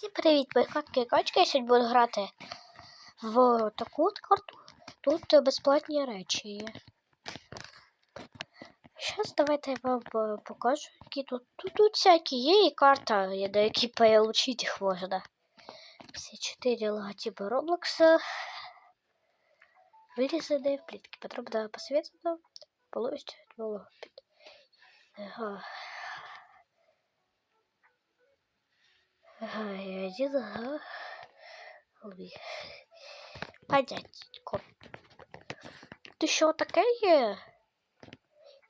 Всім привіт, мої качки. Я сьогодні буду грати в таку от карту. Тут безплатні речі є. Зараз давайте я вам покажу, які тут. Тут, тут всякі є і карта, є, до які получити їх можна. Всі чотири логотипи Роблокса. Вирізані в плітки. Потрібно посвітити. Половить. Ага. один, ага. Ой. Понятненько. Ти що таке є?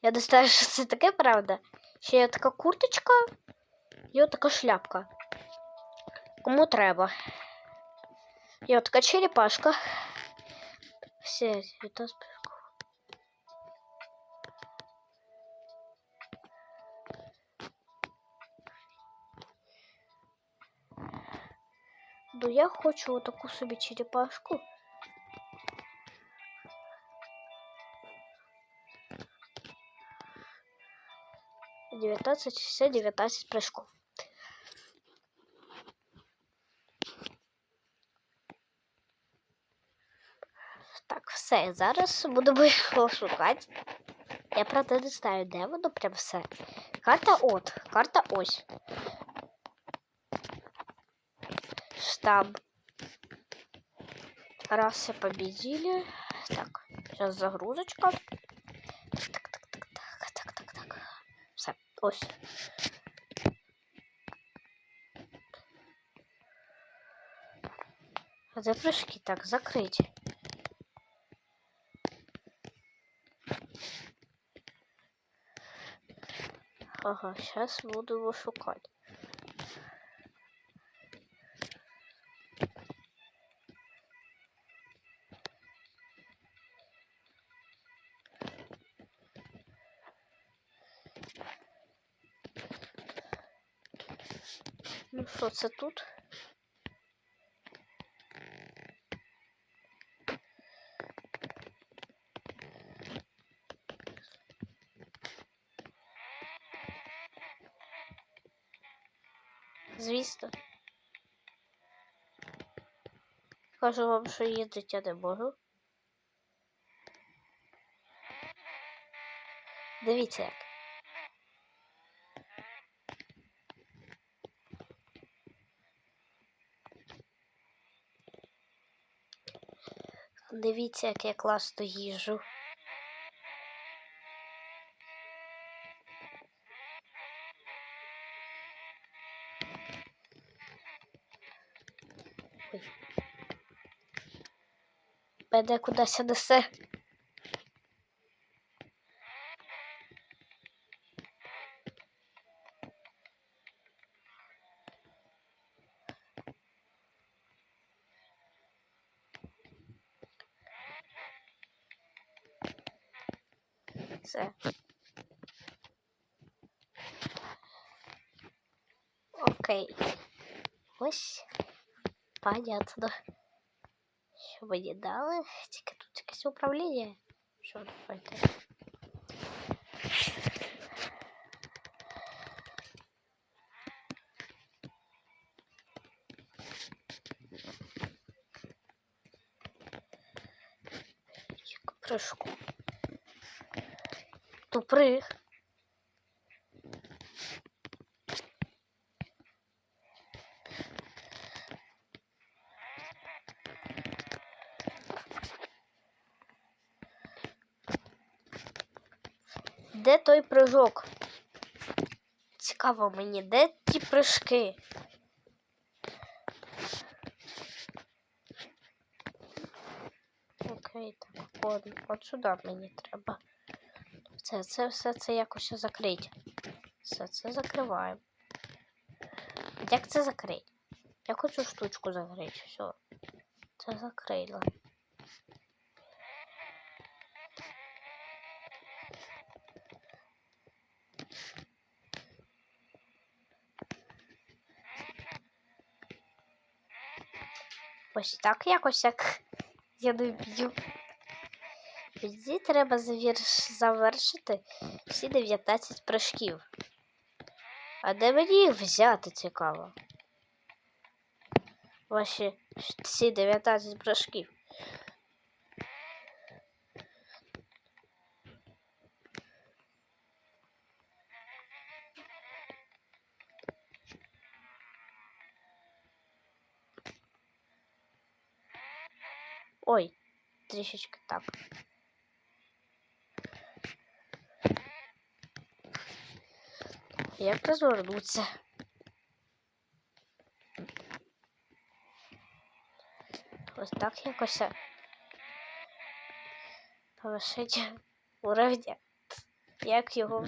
Я не знаю, що це таке, правда. Ще є така курточка і от така шляпка. Кому треба. І от така черепашка. Все, это Ну я хочу вот таку собі черепашку. Девятнадцать, все девятнадцать прыжков. Так, все, зараз будемо його шукати. Я правда не знаю, де воно прям все. Карта от, карта ось. Штаб. Расы победили. Так, сейчас загрузочка. Так, так, так, так, так, так, так. Все, ось. А де прыжки? Так, закрыть. Ага, сейчас буду его шукать. Що це тут? Звісно. Кажу вам, що їздити я не можу. Дивіться як. Дивіться, як я класно їжу. Ой. Мене кудись несе. Все. Окей. Ось. Понятно. Що мені дали? Тільки тут якесь управління. Що робити? К прыжку. Тупрыг. Де той прыжок? Цікаво мені, де ті прыжки? Окей, так, от, от сюди мені треба. Це, це все це якось закрити. Все це закриваємо. Як це закрити? Я хочу штучку закрити. Все. Це закрила. Ось так якось як я не б'ю. Тоді треба завір- завершити всі 19 прыжків. А де мені їх взяти цікаво? ваші всі 19 прыжків. Ой, трішечки так. Як розвернуться? Ось так якось повишить уровня. Як його.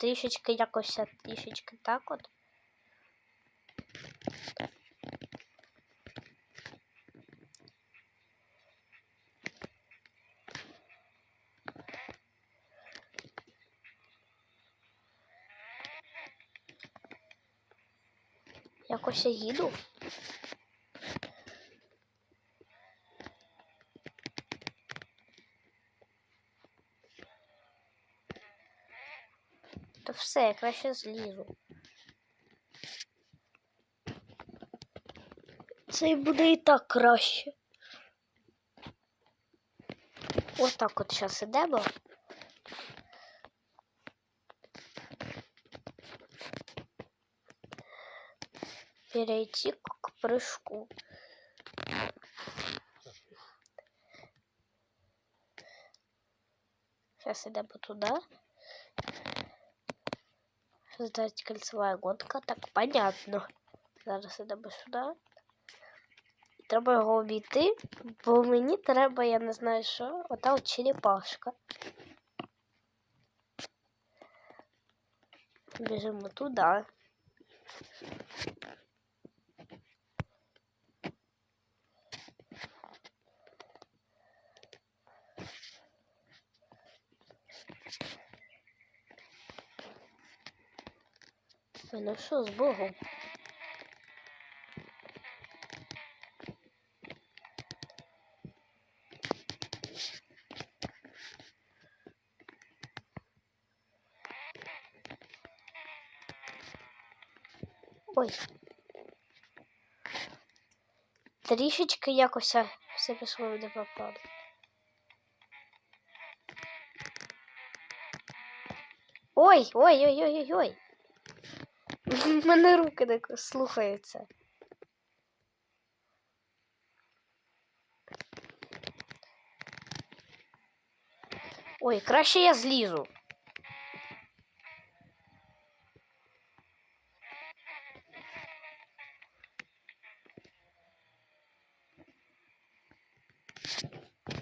трішечки якось трішечки так от. Якось я їду. Все, я краще злізу. Це буде і так краще. Ось так от зараз ідемо. Перейти к прыжку. Сейчас идем туда. Создать кольцевая гонка. Так, понятно. Зараз ідемо сюди. Треба його обійти, бо мені треба, я не знаю що, ота от черепашка. Біжимо туди. Ой, ну що з Богом? Ой. Трішечки якось все пішло не попало. Ой, ой, ой, ой, ой, ой. Мене руки не слухаються. Ой, краще я злізу.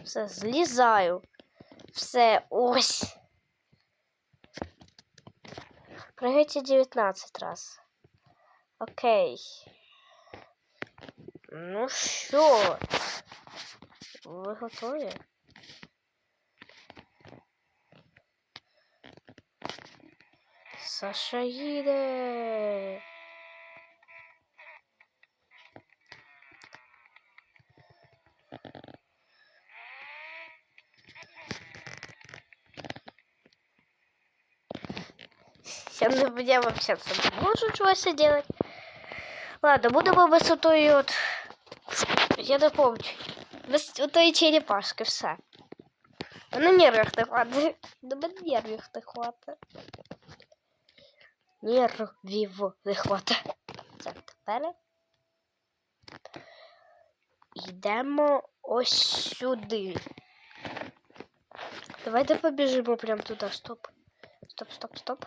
Все, злізаю. Все, ось. Прыгайте 19 раз. Окей. Ну що? Ви готові? Саша їде. Я не вообще не можу чогось делать. Ладно, будемо без отої от. Я не помню. Без отої черепашки, все. На нервах не хватить. На нервах не хватить. Нервів не хватить. Так, тепер. Йдемо ось сюди. Давайте побіжимо прямо туди. Стоп. Стоп, стоп, стоп.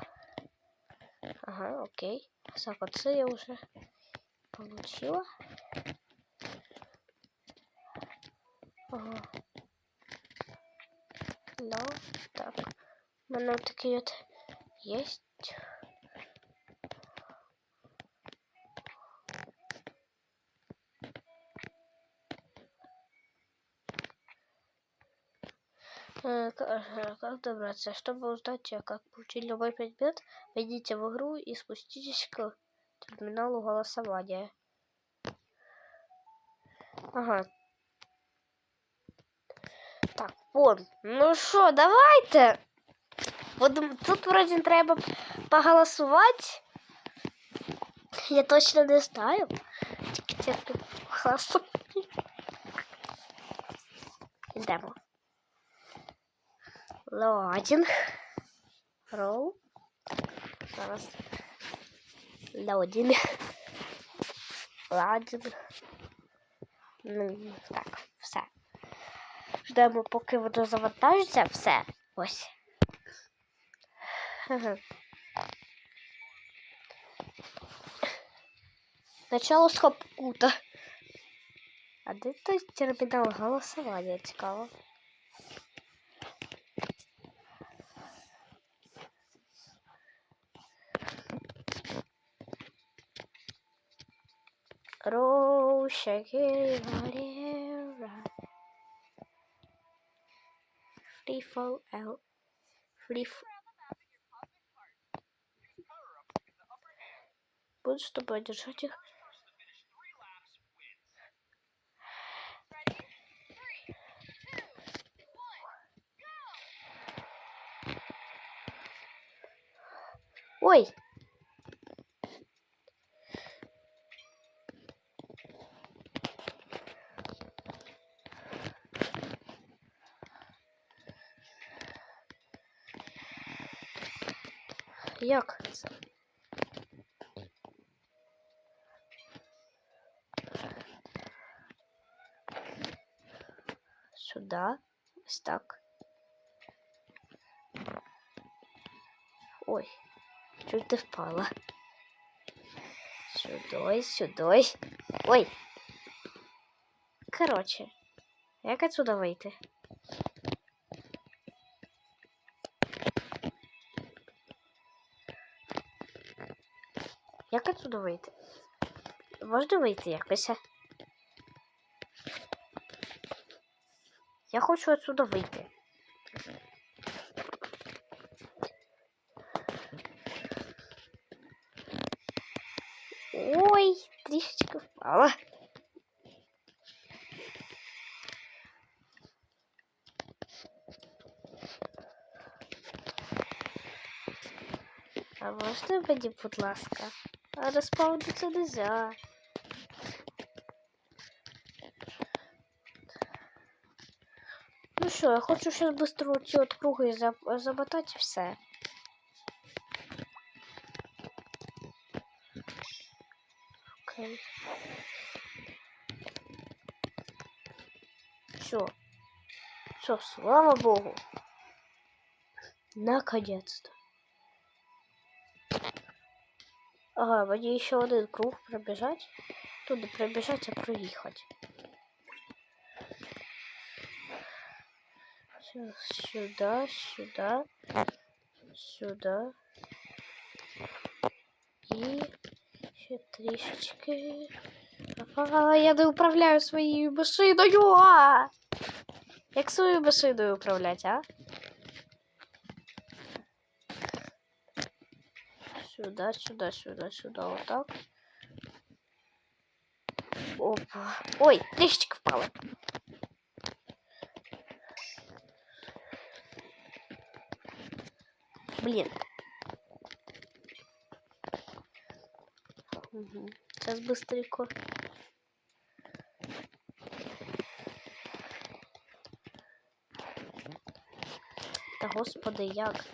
Ага, окей. Оце я уже получила. Ага. Ну, так. У мене такий от есть. Э, Как добраться? Чтобы узнать, э, как получить любой предмет, войдите в игру и спуститесь к терминалу голосования. Ага. Так, вон. Ну що, давайте. Тут вроді треба поголосувати. Я точно не знаю. Тільки голосувати. Йдемо. Лоадінг. Роу. Зараз. Ладінг. Ну, так, все. Ждемо, поки воно завантажиться. Все. Ось. Начало з хапкута. А де той термінал голосування? Цікаво. Shake it, whatever. Free fall out. Free f... Буду с тобой держать их. Ой! Як це? Сюда. Так. Ой, чуть ти впала. Сюди, сюди. Ой. Короче, як отсюда вийти? Як отсюда вийти? Можна вийти якось? Я хочу отсюда вийти. Ой, трішечки впала. А можна мені, будь ласка? А розпавнитися нельзя. Ну що, я хочу зараз быстро ці от круги замотати і все. Окей. Все. Все, слава богу. Наконец-то. Ага, мені ще один круг пробіжать. Тут не пробіжать, а проїхати. Сюда, сюда, сюда. І ще трішечки. А, я не управляю своєю машиною. Як свою машиною управляти, а? Сюда, сюда, сюда, сюда, вот так. Опа. Ой, трішечки впала. Блин. Угу. Сейчас быстренько. Та господи, як?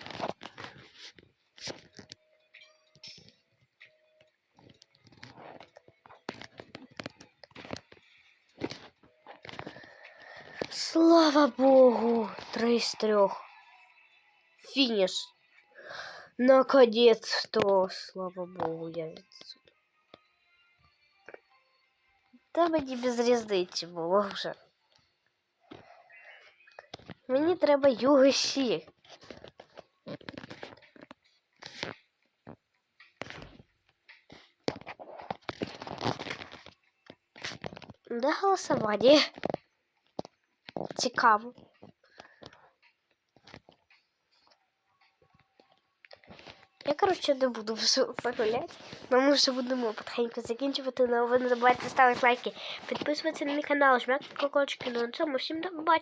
Слава Богу! Три з трьох. Фініш. Наконец-то, слава Богу, я відсюди. Та мені без різниці було вже. Мені треба UGC. Де голосування? Цікаво. Я, коротше, не буду вже загуляти. Ми вже будемо потихеньку закінчувати, але ви не забувайте ставити лайки, підписуватися на мій канал, жмякати колокольчики. Ну, на цьому всім до побачення.